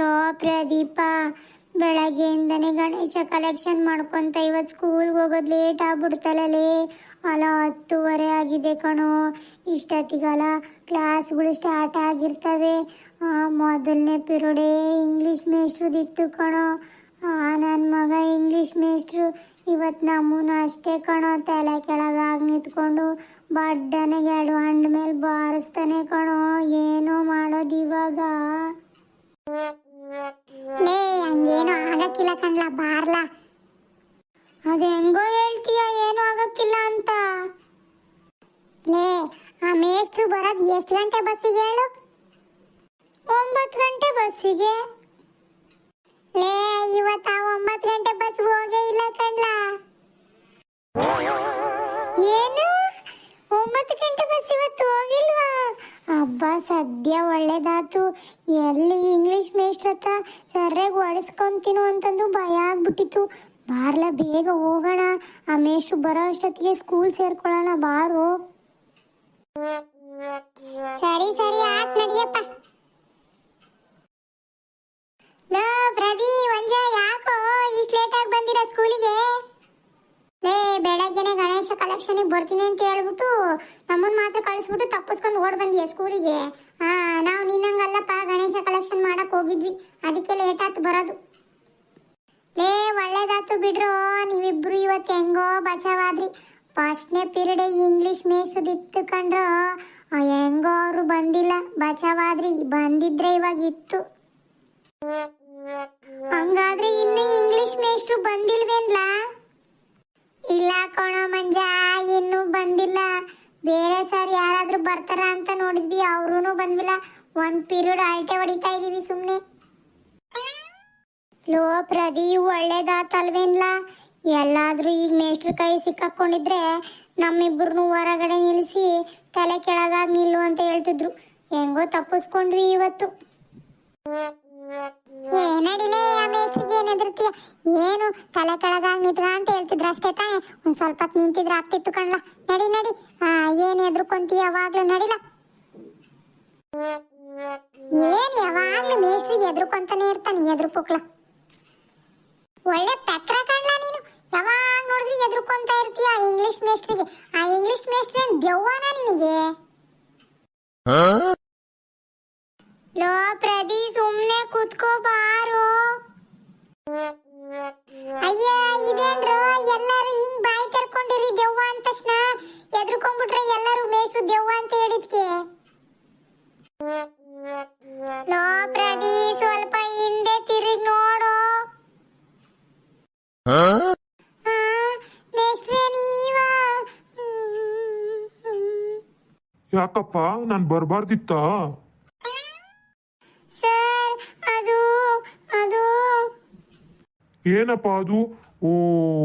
Low Pradeepa, ಬೆಳಗ್ಗೆಯಿಂದನೇ Ganesha collection ಮಾಡ್ಕೊತ ಇವತ್ತು ಸ್ಕೂಲ್ಗೆ ಹೋಗೋದು ಲೇಟ್ ಆಗ್ಬಿಡ್ತಲ್ಲೇ ಅಲ್ಲ ಹತ್ತುವರೆ ಆಗಿದೆ ಕಣೋ. ಇಷ್ಟೊತ್ತಿಗಲ್ಲ ಕ್ಲಾಸ್ಗಳು ಸ್ಟಾರ್ಟ್ ಆಗಿರ್ತವೆ. ಮೊದಲನೇ ಪಿರಿಯಡೇ ಇಂಗ್ಲೀಷ್ ಮೇಷ್ಟ್ರದಿತ್ತು ಕಣೋ. ನನ್ನ ಮಗ ಇಂಗ್ಲೀಷ್ ಮೇಷ್ಟ್ರು ಇವತ್ತು ನಮ್ಮನ್ನ ಅಷ್ಟೇ ಕಣೋ. ತಲೆ ಕೆಳಗಾಗಿ ನಿಂತ್ಕೊಂಡು ಬಡ್ಡನೆಗೆ ಎರಡು ಹಂಡ್ ಮೇಲೆ ಬಾರಿಸ್ತಾನೆ ಕಣೋ. ಏನೋ ಮಾಡೋದು ಇವಾಗ. ಲೇ, ಹಂಗೇನು ಆಗಕ್ಕಿಲ್ಲ ಕಣ್ಲ, ಬಾರ್ಲ. ಅದು ಹೆಂಗೋ ಹೇಳ್ತೀಯ, ಏನು ಆಗಕ್ಕಿಲ್ಲ ಅಂತ. ಲೇ, ಆ ಮೇಷ್ಟ್ರು ಬರೋದು ಎಷ್ಟು ಗಂಟೆ ಬಸ್ಸಿಗೆ ಹೇಳು? ಒಂಬತ್ತು ಗಂಟೆ ಬಸ್ಸಿಗೆ. ಲೇ, ಇವತ್ತ ಒಂಬತ್ತು ಗಂಟೆ ಬಸ್ ಹೋಗೇ ಇಲ್ಲ ಕಣ್ಲ. ಏನು? ಒಂಬತ್ತು ಗಂಟೆ ಬಸ್ ಇವತ್ತು ಹೋಗಿಲ್ವಾ? ಹಬ್ಬ ಸದ್ಯ ಒಳ್ಳೇದಾತು. ಎಲ್ಲಿ ಇಂಗ್ಲಿಷ್ ಮೇಷ್ಟ್ರ ಹತ್ರ ಸರ್ಯಾಗಿ ಒಡಿಸ್ಕೊಂತೀನೋ ಅಂತಂದು ಭಯ ಆಗ್ಬಿಟ್ಟಿತ್ತು. ಬಾರ್ಲ, ಬೇಗ ಹೋಗೋಣ. ಆ ಮೇಷ್ಟ್ರು ಬರೋ ಅಷ್ಟೊತ್ತಿಗೆ ಸ್ಕೂಲ್ ಸೇರ್ಕೊಳ್ಳೋಣ, ಬಾರು. ಸರಿ ಸರಿ, ಆತ್ ನಡಿಯಪ್ಪ. ಲೋ ಪ್ರದಿ ಒಂಜ ಯಾಕೋ ಇಷ್ಟು ಲೇಟಾಗಿ ಬಂದಿರ ಸ್ಕೂಲಿಗೆ ಲೇ ಬೆಳಗ್ಗೆನೆ ಗಣೇಶ ಕಲೆಕ್ಷನ್ಗೆ ಬರ್ತೀನಿ ಅಂತ ಹೇಳ್ಬಿಟ್ಟು ನಮ್ಮನ್ನ ಮಾತ್ರ ಕಳಿಸ್ಬಿಟ್ಟು ತಪ್ಪಿಸ್ಕೊಂಡು ಓಡ್ ಬಂದಿಯ ಸ್ಕೂಲಿಗೆ ಹಾ ನಾವು ನಿನ್ನಂಗಲ್ಲಪ್ಪ ಗಣೇಶ ಕಲೆಕ್ಷನ್ ಮಾಡಕ್ ಹೋಗಿದ್ವಿ. ಅದಕ್ಕೆ ಲೇಟ್ ಆಯ್ತು ಬರೋದು. ಲೇ ಒಳ್ಳೇದಾತು ಬಿಡ್ರೋ ನೀವಿಬ್ರು ಇವತ್ತು ಹೆಂಗೋ ಬಚಾವಾದ್ರಿ. ಫಸ್ಟ್ನೇ ಪೀರಿಯಡ್ ಇಂಗ್ಲಿಷ್ ಮೇಷ್ಟ್ರದಿತ್ತು ಕಂಡ್ರೋ ಆ, ಹೆಂಗೋ ಅವರು ಬಂದಿಲ್ಲ. ಬಚಾವಾದ್ರಿ ಬಂದಿದ್ರೆ ಇವಾಗ ಇತ್ತು. ಹಂಗಾದ್ರೆ ಇನ್ನು ಇಂಗ್ಲಿಷ್ ಮೇಷ್ಟ್ರು ಬಂದಿಲ್ವೇನ್ಲಾ? ಇಲ್ಲ ಕಣೋ ಮಂಜ, ಇನ್ನೂ ಬಂದಿಲ್ಲ. ಬೇರೆ ಸರ್ ಯಾರಾದ್ರೂ ಬರ್ತಾರ ಅಂತ ನೋಡಿದ್ವಿ ಅವ್ರೂ ಬಂದಿಲ್ಲ ಒಂದ್ ಪೀರಿಯಡ್ ಅಳತೆ ಹೊಡಿತಾ ಇದೀವಿ ಸುಮ್ನೆ. ಲೋ ಪ್ರದಿ ಒಳ್ಳೇದಾತಲ್ವೇನ್ಲ? ಎಲ್ಲಾದ್ರೂ ಈಗ ಮೇಷ್ಟ್ರ ಕೈ ಸಿಕ್ಕಾಕೊಂಡಿದ್ರೆ ನಮ್ಮಿಬ್ಬರನ್ನು ಹೊರಗಡೆ ನಿಲ್ಲಿಸಿ ತಲೆ ಕೆಳಗಾಗಿ ನಿಲ್ಲು ಅಂತ ಹೇಳ್ತಿದ್ರು. ಹೆಂಗೋ ತಪ್ಪಿಸ್ಕೊಂಡ್ವಿ ಇವತ್ತು. ಏ ಏನ್ ತಲೆ ಕೆಳಗಾಗಿ ಅಂತ ಹೇಳ್ತಿದ್ರ ಅಷ್ಟೇ ತಾನೆ. ಒಂದ್ ಸ್ವಲ್ಪ ಹೊತ್ತು ನಿಂತಿದ್ರೆ ಆಗ್ತಿತ್ತು ಕಣ್ಲ. ನಡಿ ನಡಿ. ಆ ಏನ್ ಎದ್ರುಕೊಂತಿ ಯಾವಾಗ್ಲೂ ನಡಿಲ. ಏನ್ ಯಾವಾಗ್ಲೂ ಮೇಸ್ಟ್ರಿಗೆ ಎದ್ರುಕೊಂತಾನೆ ಇರ್ತಾನೆ ಎದ್ರು ಪುಕ್ಲ ಒಳ್ಳೆ ಪೆಕ್ರ ಕಣ್ಲ ನೀನು. ಯಾವಾಗ ನೋಡಿದ್ರು ಎದ್ರುಕೊಂತ ಇರ್ತೀಯ ಇಂಗ್ಲಿಷ್ ಮೇಸ್ಟ್ರಿಗೆ ಆ ಇಂಗ್ಲಿಷ್ ಮೇಸ್ಟ್ರಿ ಏನ್ ದೆವ್ವನ ನಿನಗೆ? ಲೋ ಪ್ರದಿ ಸುಮ್ನೆ ಕುತ್ಕೋ ಬಾರೋ. ಅಯ್ಯ ಇದೇನ್ರು? ಎಲ್ಲರೂ ಹಿಂಗ್ ಬಾಯಿ ತೆರ್ಕೊಂಡಿರಿ ದೆವ್ವ ಅಂದ ತಕ್ಷಣ ಎದ್ರುಕೊಂಡ್ಬಿಟ್ರೆ ಎಲ್ಲರೂ ಮೇಷ್ಟ್ರು ದೆವ್ವ ಅಂತ ಹೇಳಿದ್ಕೆ. ನೋ ಪ್ರದಿ ಸ್ವಲ್ಪ ಹಿಂದೆ ತಿರುಗಿ ನೋಡು. ಆ, ಮೇಷ್ಟ್ರೇ ನೀವಾ? ಯಾಕಪ್ಪ? ನಾನು ಬರಬಾರ್ದಿತ್ತಾ? ಏನಪ್ಪ ಅದು? ಓ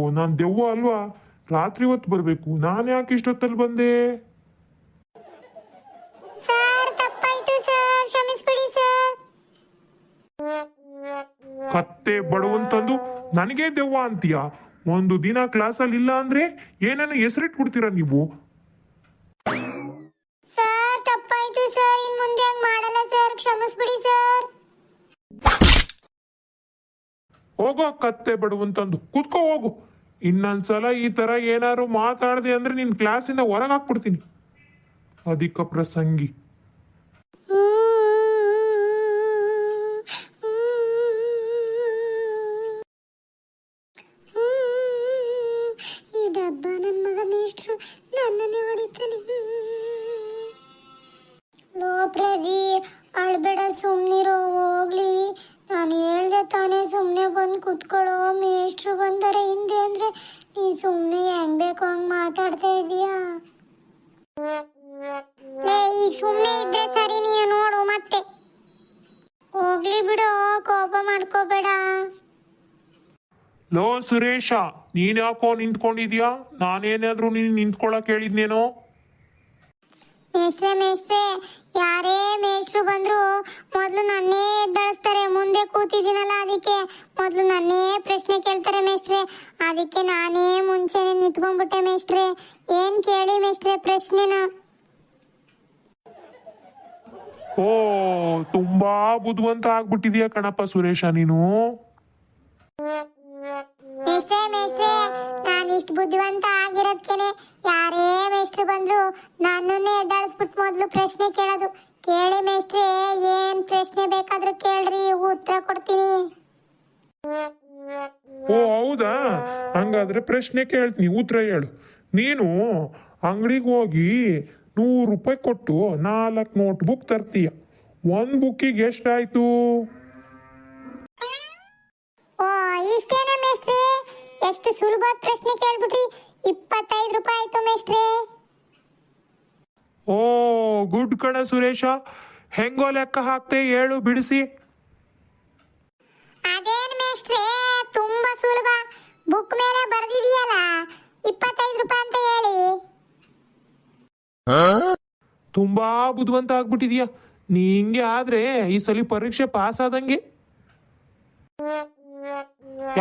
ನಾನು ದೆವ್ವ ಅಲ್ವಾ? ರಾತ್ರಿ ಹೊತ್ತು ಬರಬೇಕು. ನಾನು ಯಾಕೆ ಇಷ್ಟೊತ್ತಲ್ಲಿ ಬಂದೆ? ಸರ್ ತಪ್ಪಾಯ್ತು ಸರ್. ಕ್ಷಮಿಸ್ಬಿಡಿ ಸರ್. ಕತ್ತೆ ಬಡವಂತಂದು ನನಗೆ ದೆವ್ವ ಅಂತೀಯ? ಒಂದು ದಿನ ಕ್ಲಾಸಲ್ಲಿ ಇಲ್ಲ ಅಂದ್ರೆ ಏನನ್ನ ಹೆಸರಿಟ್ಬಿಡ್ತೀರಾ ನೀವು? ಹೋಗೋ, ಕತ್ತೆ ಬಡವಂತಂದು. ಕುತ್ಕೋ, ಹೋಗು. ಇನ್ನೊಂದ್ಸಲ ಈ ತರ ಏನಾದ್ರು ಮಾತಾಡದೆ ಅಂದ್ರೆ ನಿನ್ ಕ್ಲಾಸಿಂದ ಹೊರಗೆ ಹಾಕ್ಬಿಡ್ತೀನಿ ಅಧಿಕ ಪ್ರಸಂಗಿ. ನನ್ನ ಲೋ ಪ್ರದೀಪ್, ಅಳ್ಬೇಡ ಸುಮ್ನಿರೋ, ಹೋಗ್ಲಿ. ತಾನೇ ಸುಮ್ಮನೆ ಬಂದು ಕುತ್ಕೊಳ್ಳೋ ಮೇಷ್ಟ್ರು ಬಂದರೆ ಹಿಂದೆ ಅಂದ್ರೆ ನೀ ಸುಮ್ಮನೆ ಹೆಂಗ್ ಬೇಕು ಹಂಗ್ ಮಾತಾಡ್ತಾ ಇದೀಯಾ? ಈಗ ಸುಮ್ಮನೆ ಇದ್ರೆ ಸರಿ, ನೀನು ನೋಡು ಮತ್ತೆ. ಹೋಗ್ಲಿ ಬಿಡು, ಕೋಪ ಮಾಡ್ಕೋಬೇಡ. ನೋ ಸುರೇಶ, ನೀನ್ ಯಾಕೋ ನಿಂತ್ಕೊಂಡಿದ್ಯಾ? ನಾನೇನಾದ್ರೂ ನೀನ್ ನಿಂತ್ಕೊಳಕ್ ಹೇಳಿದ್ನೇನೋ? ಮೇಷ್ಟ್ರೆ ಮೇಷ್ಟ್ರೆ, ಯಾರೇ ಮೇಷ್ಟ್ರು ಬಂದ್ರು ಮೊದ್ಲು ನನ್ನೇ ಎದ್ದಳಿಸ್ತಾರೆ. ಮುಂದೆ ಕೂತಿದ್ದೀನಲ್ಲ ಅದಕ್ಕೆ. ಮೊದ್ಲು ನನ್ನೇ ಪ್ರಶ್ನೆ ಕೇಳ್ತಾರೆ ಮೇಷ್ಟ್ರೆ. ಅದಕ್ಕೆ ನಾನೇ ಮುಂಚೆನೆ ನಿಂತ್ಕೊಂಡ್ಬಿಟ್ಟೆ ಮೇಷ್ಟ್ರೆ. ಏನ್ ಕೇಳಿ ಮೇಷ್ಟ್ರೆ ಪ್ರಶ್ನೆನ? ಓ, ತುಂಬಾ ಬುದ್ಧಿವಂತ ಆಗ್ಬಿಟ್ಟಿದ್ಯಾ ಕಣಪ್ಪ ಸುರೇಶ ನೀನು. ಬುದ್ಧಿವಂತ ಆಗಿರೋದ್ಕೆನೆ ಯಾರೇ ಮೇಷ್ಟ್ರು ಬಂದ್ರು ನನ್ನನ್ನೇ ಎದ್ದಾಳಿಸ್ಬಿಟ್ಟು ಮೊದಲು ಪ್ರಶ್ನೆ ಕೇಳೋದು. ಕೇಳಿ ಮೇಷ್ಟ್ರೆ ಏನ್ ಪ್ರಶ್ನೆ ಬೇಕಾದ್ರೂ ಕೇಳ್ರಿ ಉತ್ತರ ಕೊಡ್ತೀನಿ. ಓ ಹೌದಾ? ಹಂಗಾದ್ರೆ ಪ್ರಶ್ನೆ ಕೇಳ್ತೀನಿ ಉತ್ತರ ಹೇಳು. ನೀನು ಅಂಗಡಿಗೆ ಹೋಗಿ ನೂರು ರೂಪಾಯಿ ಕೊಟ್ಟು ನಾಲ್ಕು ನೋಟ್ ಬುಕ್ ತರ್ತೀಯ. ಒಂದು ಬುಕ್ಕಿಗೆ ಎಷ್ಟಾಯ್ತು ಓ ಇಷ್ಟೇನಾ? ಎಷ್ಟು ಸುಲಭವಾದ ಪ್ರಶ್ನೆ ಕೇಳ್ಬಿಟ್ರಿ. ಇಪ್ಪತ್ತೈದು ರೂಪಾಯಿ ಆಯ್ತು ಮೇಷ್ಟ್ರೆ. ಓ ಗುಡ್ ಕಣ ಸುರೇಶ. ಹೆಂಗೋ ಲೆಕ್ಕ ಹಾಕ್ತೆ ಹೇಳು ಬಿಡಿಸಿ. ಅದೇನ್ ಮೇಷ್ಟ್ರೆ ತುಂಬಾ ಸುಲಭ. ಬುಕ್ ಮೇಲೆ ಬರ್ದಿದೆಯಲ್ಲ ಇಪ್ಪತ್ತೈದು ರೂಪಾಯಿ ಅಂತ ಹೇಳಿ. ತುಂಬಾ ಬುದ್ಧಿವಂತ ಆಗ್ಬಿಟ್ಟಿದ್ಯಾ. ನೀ ಹಿಂಗೆ ಆದ್ರೆ ಈ ಸಲ ಪರೀಕ್ಷೆ ಪಾಸ್ ಆದಂಗೆ.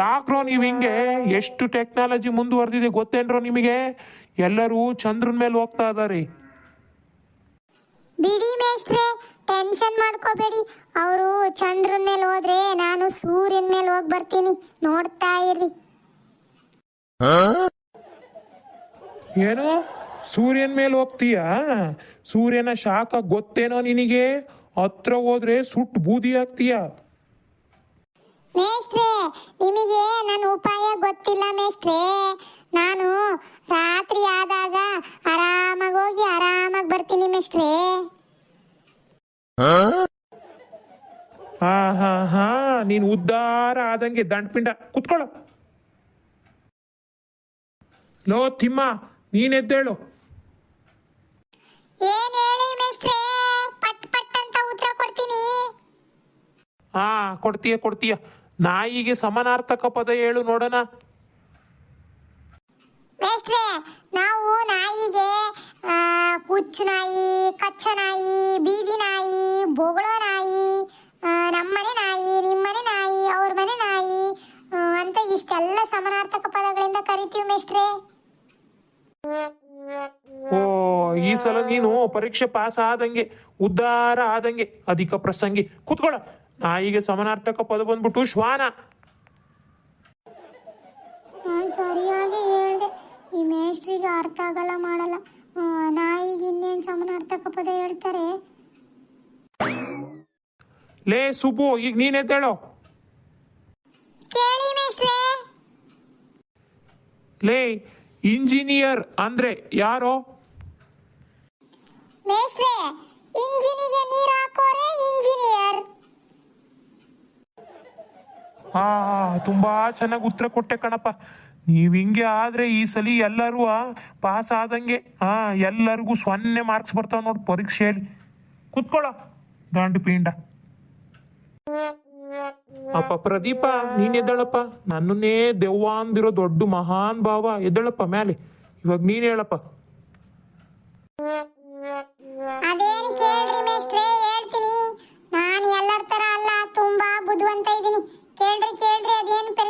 ಯಾಕ್ರೋ ನೀವು ಹಿಂಗೆ ಎಷ್ಟು ಟೆಕ್ನಾಲಜಿ ಮುಂದುವರೆದಿದೆ ಗೊತ್ತೇನ್ರೋ ನಿಮಗೆ? ಎಲ್ಲರೂ ಚಂದ್ರನ ಮೇಲೆ ಹೋಗ್ತಾ ಇದಾರೆ. ಬಿಡಿ ಮೇಷ್ಟ್ರೆ ಟೆನ್ಷನ್ ಮಾಡ್ಕೋಬೇಡಿ. ಅವರು ಚಂದ್ರನ ಮೇಲೆ ಹೋದ್ರೆ ನಾನು ಸೂರ್ಯನ ಮೇಲೆ ಹೋಗಿ ಬರ್ತೀನಿ. ನೋಡ್ತಾ ಇರಿ ಏನು? ಸೂರ್ಯನ ಮೇಲೆ ಹೋಗ್ತೀಯಾ? ಸೂರ್ಯನ ಶಾಖ ಗೊತ್ತೇನೋ ನಿನಗೆ? ಹತ್ರ ಹೋದ್ರೆ ಸುಟ್ಟು ಬೂದಿ ಆಗ್ತೀಯಾ ನಿಮಗೆ ನನ್ನ ಉಪಾಯ ಗೊತ್ತಿಲ್ಲ ಮೇಷ್ಟ್ರೆ. ನಾನು ರಾತ್ರಿ ಆದಾಗ ಆರಾಮಾಗಿ ಹೋಗಿ ಆರಾಮಾಗಿ ಬರ್ತೀನಿ ಮೇಷ್ಟ್ರೆ. ಹಾ ಹಾ ಹಾ ನೀನ್ ಉದ್ಧಾರ ಆದಂಗೆ ದಂಡ್ಪಿಂಡ ಕುತ್ಕೊಳ್ಳೋ. ಲೋ ತಿಮ್ಮ ನೀನ್ ಎದ್ದೇಳು. ಏನ್ ಹೇಳಿ ಮೇಷ್ಟ್ರೆ? ಪಟ್ ಪಟ್ ಅಂತ ಉತ್ತರ ಕೊಡ್ತೀನಿ. ಹಾ ಕೊಡ್ತೀಯ ಕೊಡ್ತೀಯ. ನಾಯಿಗೆ ಸಮಾನಾರ್ಥಕ ಪದ ಹೇಳು ನೋಡೋಣ. ಮೇಷ್ಟ್ರೆ ನಾವು ನಾಯಿಗೆ ಆ, ಹುಚ್ಚು ನಾಯಿ ಕಚ್ಚ ನಾಯಿ ಬೀದಿ ನಾಯಿ ಬೊಗಳೋ ನಾಯಿ ಆ, ನಮ್ಮನೆ ನಾಯಿ ನಿಮ್ಮನೆ ನಾಯಿ ಅವ್ರ ಮನೆ ನಾಯಿ ಆ, ಅಂತ ಇಷ್ಟೆಲ್ಲ ಸಮಾನಾರ್ಥಕ ಪದಗಳಿಂದ ಕರಿತೀವಿ ಮೇಷ್ಟ್ರೆ. ಓ ಈ ಸಲ ನೀನು ಪರೀಕ್ಷೆ ಪಾಸ್ ಆದಂಗೆ ಉದ್ಧಾರ ಆದಂಗೆ ಅಧಿಕ ಪ್ರಸಂಗಿ. ಕುತ್ಕೊಳ್ಳ. ನಾಯಿಗೆ ಸಮಾನಾರ್ಥಕ ಪದ ಬಂದ್ಬಿಟ್ಟು ಶ್ವಾನ. ನಾನು ಸರಿಯಾಗಿ ಹೇಳ್ದೆ. ಈ ಮೇಷ್ಟ್ರಿಗೆ ಅರ್ಥ ಆಗಲ್ಲ ಮಾಡಲ್ಲ. ಆ, ನಾಯಿಗೆ ಇನ್ನೇನು ಸಮಾನಾರ್ಥಕ ಪದ ಹೇಳ್ತಾರೆ? ಲೇ ಸುಬ್ಬು ಈಗ ನೀನ್ ಎದ್ದೇಳೋ ಕೇಳಿ ಮೇಷ್ಟ್ರೆ. ಲೇ ಇಂಜಿನಿಯರ್ ಅಂದ್ರೆ ಯಾರೋ? ಮೇಷ್ಟ್ರೆ ಇಂಜಿನಿಗೆ ನೀರು ಹಾಕೋರೆ ಇಂಜಿನಿಯರ್. ಹಾ ಹಾ, ತುಂಬಾ ಚೆನ್ನಾಗಿ ಉತ್ತರ ಕೊಟ್ಟೆ ಕಣಪ್ಪ. ನೀವ್ ಹಿಂಗೆ ಆದ್ರೆ ಈ ಸಲ ಎಲ್ಲರೂ ಪಾಸ್ ಆದಂಗೆ ಹಾ ಎಲ್ಲರಿಗೂ ಸೊನ್ನೆ ಮಾರ್ಕ್ಸ್ ಬರ್ತಾವ ನೋಡ್ ಪರೀಕ್ಷೆಯಲ್ಲಿ. ಕುತ್ಕೊಳ ದಾಂಡು ಪಿಂಡ. ಅಪ್ಪ ಪ್ರದೀಪ ನೀನ್ ಎದ್ದಳಪ್ಪ. ನನ್ನನ್ನೇ ದೆವ್ವ ಅಂದಿರೋ ದೊಡ್ಡ ಮಹಾನ್ ಭಾವ ಎದ್ದಳಪ್ಪ ಮೇಲೆ ಇವಾಗ ನೀನ್ ಹೇಳಪ್ಪ.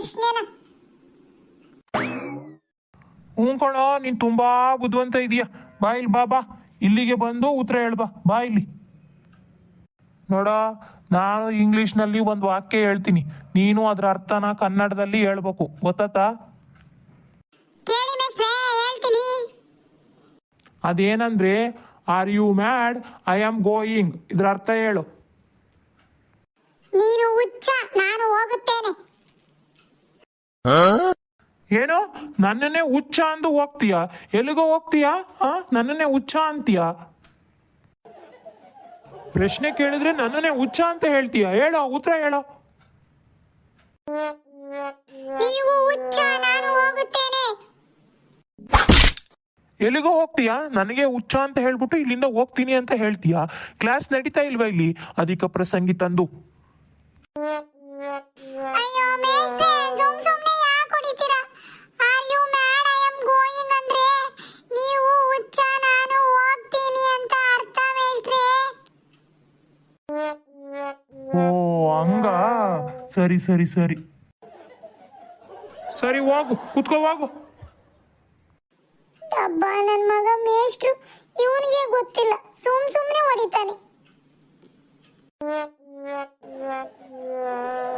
ಪ್ರಶ್ನೆನ ಹ್ಞೂ ಕಣ ನೀನ್ ತುಂಬಾ ಬುದ್ಧಿವಂತ ಇದೀಯ. ಬಾ ಇಲ್ಲಿ ಬಾ ಬಾ. ಇಲ್ಲಿಗೆ ಬಂದು ಉತ್ತರ ಹೇಳ್ಬಾ ಬಾ ಇಲ್ಲಿ. ನೋಡ ನಾನು ಇಂಗ್ಲಿಷ್ನಲ್ಲಿ ಒಂದು ವಾಕ್ಯ ಹೇಳ್ತೀನಿ. ನೀನು ಅದರ ಅರ್ಥನ ಕನ್ನಡದಲ್ಲಿ ಹೇಳ್ಬೇಕು. ಗೊತ್ತಾತಾ ಹೇಳ್ತೀನಿ. ಅದೇನಂದ್ರೆ are you mad I am going ಇದ್ರ ಅರ್ಥ ಹೇಳು. ನೀನು ಹುಚ್ಚ ನಾನು ಹೋಗುತ್ತೇನೆ. ಏನು? ನನ್ನನ್ನೇ ಹುಚ್ಚ ಅಂದು ಹೋಗ್ತೀಯ? ಎಲ್ಲಿಗೋ ಹೋಗ್ತೀಯಾ? ಆ? ನನ್ನನ್ನೇ ಹುಚ್ಚ ಅಂತೀಯ? ಪ್ರಶ್ನೆ ಕೇಳಿದ್ರೆ ನನ್ನನ್ನೇ ಹುಚ್ಚ ಅಂತ ಹೇಳ್ತೀಯ? ಹೇಳೋ ಉತ್ತರ ಹೇಳೋ. ನೀವು ಹುಚ್ಚ ನಾನು ಹೋಗುತ್ತೇನೆ. ಎಲ್ಲಿಗೋ ಹೋಗ್ತೀಯಾ? ನನಗೆ ಹುಚ್ಚ ಅಂತ ಹೇಳ್ಬಿಟ್ಟು ಇಲ್ಲಿಂದ ಹೋಗ್ತೀನಿ ಅಂತ ಹೇಳ್ತೀಯಾ? ಕ್ಲಾಸ್ ನಡೀತಾ ಇಲ್ವಾ ಇಲ್ಲಿ? ಅಧಿಕ ಪ್ರಸಂಗಿ ತಂದು. ಸರಿ ಸರಿ ಸರಿ. ಸರಿ ಹೋಗು. ಕುತ್ಕೋ ಹೋಗು. ಅಬ್ಬ ನನ್ನ ಮಗ ಮೇಷ್ಟ್ರು. ಇವನಿಗೆ ಗೊತ್ತಿಲ್ಲ. ಸುಮ್ ಸುಮ್ಮನೆ ಹೊಡಿತಾನೆ.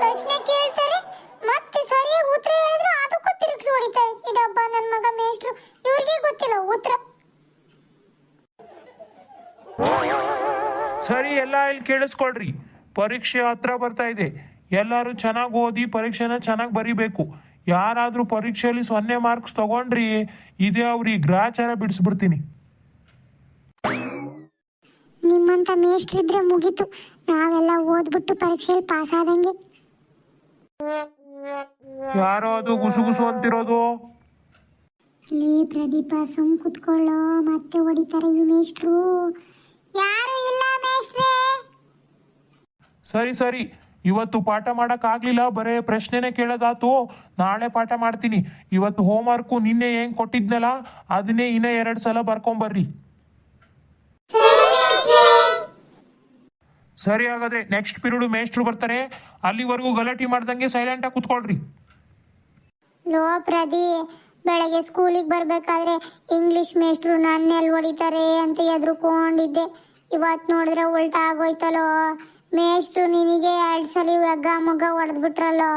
ಪ್ರಶ್ನೆ ಕೇಳ್ತಾರೆ. ಮತ್ತೆ ಸರಿಯಾಗಿ ಉತ್ತರ ಹೇಳಿದ್ರೆ ಅದಕ್ಕೂ ತಿರುಗಿಸಿ ಹೊಡಿತಾರೆ. ಈ ಡಬ್ಬ ನನ್ನ ಮಗ ಮೇಷ್ಟ್ರು. ಇವ್ರಿಗೆ ಗೊತ್ತಿಲ್ಲ ಉತ್ತರ. ಸರಿ ಎಲ್ಲ ಇಲ್ಲಿ ಕೇಳಿಸ್ಕೊಳ್ರಿ. ಪರೀಕ್ಷೆ ಹತ್ರ ಬರ್ತಾ ಇದೆ. ಎಲ್ಲರೂ ಚೆನ್ನಾಗಿ ಓದಿ ಪರೀಕ್ಷೆನ ಚೆನ್ನಾಗಿ ಬರಿಬೇಕು. ಯಾರಾದರೂ ಪರೀಕ್ಷೆಯಲ್ಲಿ ಸೊನ್ನೆ ಮಾರ್ಕ್ಸ್ ತಗೊಂಡ್ರಿ ಇದೇ ಅವ್ರಿಗೆ ಗ್ರಾಚಾರ ಬಿಡಿಸ್ಬಿಡ್ತೀನಿ. ನಿಮ್ಮಂತ ಮೇಷ್ಟ್ರಿದ್ರೆ ಮುಗೀತು. ನಾವೆಲ್ಲ ಓದ್ಬಿಟ್ಟು ಪರೀಕ್ಷೆಯಲ್ಲಿ ಪಾಸ್ ಆದಂಗೆ ಯಾರೋ ಅದು ಗುಸುಗುಸು ಅಂತಿರೋದು? ಲೇ ಪ್ರದೀಪ ಸುಮ್ ಕುತ್ಕೊಳ್ಳೋ ಮತ್ತೆ ಹೊಡಿತಾರೆ ಈ ಮೇಷ್ಟ್ರು. ಯಾರು ಇಲ್ಲ ಮೇಷ್ಟ್ರೇ? ಸರಿ ಸರಿ. ಇವತ್ತು ಪಾಠ ಮಾಡೋಕ್ಕಾಗಲಿಲ್ಲ, ಬರೇ ಪ್ರಶ್ನೆನೇ ಕೇಳೋದಾತು. ನಾಳೆ ಪಾಠ ಮಾಡ್ತೀನಿ. ಇವತ್ತು ಹೋಮ್ವರ್ಕು ನಿನ್ನೆ ಹೆಂಗ್ ಕೊಟ್ಟಿದ್ನಲ್ಲ, ಅದನ್ನೇ ಇನ್ನೂ ಎರಡು ಸಲ ಬರ್ಕೊಂಬರ್ರಿ. ಸರಿ ಹಾಗಾದ್ರೆ ನೆಕ್ಸ್ಟ್ ಪಿರಿಯಡ್ ಮೇಷ್ಟ್ರು ಬರ್ತಾರೆ. ಅಲ್ಲಿವರೆಗೂ ಗಲಾಟೆ ಮಾಡ್ದಂಗೆ ಸೈಲೆಂಟಾಗಿ ಕುತ್ಕೊಳ್ರಿ. ಲೋ ಪ್ರದಿ, ಬೆಳಗ್ಗೆ ಸ್ಕೂಲಿಗೆ ಬರ್ಬೇಕಾದ್ರೆ ಇಂಗ್ಲಿಷ್ ಮೇಷ್ಟ್ರು ನನ್ನೆಲ್ಲಿ ಹೊಡಿತಾರೆ ಅಂತ ಎದ್ರುಕೊಂಡಿದ್ದೆ. ಇವತ್ತು ನೋಡಿದ್ರೆ ಉಲ್ಟಾ ಆಗೋಯ್ತಲ್ಲೋ ಮೇಷ್ಟ್ರು ನಿನಗೆ ಎರಡು ಸಲ ಒಗ್ಗ ಮುಗ್ಗ ಹೊಡೆದ್ಬಿಟ್ರಲ್ಲೋ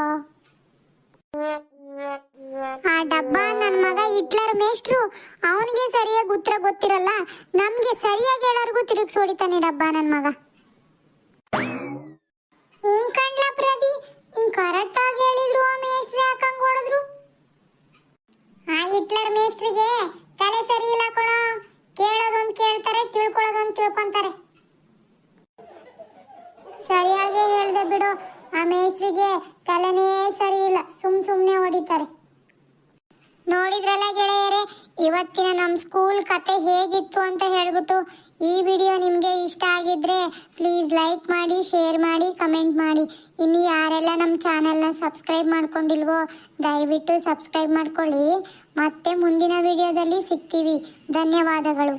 ಆ ಡಬ್ಬ ನನ್ನ ಮಗ ಹಿಟ್ಲರ್ ಮೇಷ್ಟ್ರು. ಅವನಿಗೆ ಸರಿಯಾಗಿ ಉತ್ತರ ಗೊತ್ತಿರಲ್ಲ. ನಮಗೆ ಸರಿಯಾಗಿ ಎಲ್ಲರಿಗೂ ತಿರುಗಿಸಿ ಹೊಡಿತಾನೆ ಡಬ್ಬ ನನ್ನ ಮಗ. ಹ್ಞೂ ಕಣ್ಲ ಪ್ರದಿ ಹಿಂಗ್ ಕರೆಕ್ಟಾಗಿ ಹೇಳಿದ್ರು ಆ ಮೇಷ್ಟ್ರು ಯಾಕಂಗ್ ಹೊಡೆದ್ರು? ಆ ಹಿಟ್ಲರ್ ಮೇಷ್ಟ್ರಿಗೆ ತಲೆ ಸರಿ ಇಲ್ಲ ಕಣೋ. ಕೇಳೋದೊಂದು ಕೇಳ್ತಾರೆ, ತಿಳ್ಕೊಳ್ಳೋದೊಂದು ತಿಳ್ಕೊಂತಾರೆ. ಸರಿಯಾಗಿ ಹೇಳ್ದೆ ಬಿಡು. ಆ ಮೇಸ್ಟ್ರಿಗೆ ತಲೆನೇ ಸರಿ ಇಲ್ಲ ಸುಮ್ ಸುಮ್ನೆ ಹೊಡಿತಾರೆ. ನೋಡಿದ್ರಲ್ಲ ಗೆಳೆಯರೇ, ಇವತ್ತಿನ ನಮ್ಮ ಸ್ಕೂಲ್ ಕತೆ ಹೇಗಿತ್ತು ಅಂತ ಹೇಳ್ಬಿಟ್ಟು ಈ ವಿಡಿಯೋ ನಿಮಗೆ ಇಷ್ಟ ಆಗಿದ್ರೆ ಪ್ಲೀಸ್ ಲೈಕ್ ಮಾಡಿ, ಶೇರ್ ಮಾಡಿ, ಕಮೆಂಟ್ ಮಾಡಿ. ಇನ್ನು ಯಾರೆಲ್ಲ ನಮ್ಮ ಚಾನೆಲ್ನ ಸಬ್ಸ್ಕ್ರೈಬ್ ಮಾಡ್ಕೊಂಡಿಲ್ವೋ, ದಯವಿಟ್ಟು ಸಬ್ಸ್ಕ್ರೈಬ್ ಮಾಡ್ಕೊಳ್ಳಿ. ಮತ್ತೆ ಮುಂದಿನ ವಿಡಿಯೋದಲ್ಲಿ ಸಿಗ್ತೀವಿ. ಧನ್ಯವಾದಗಳು.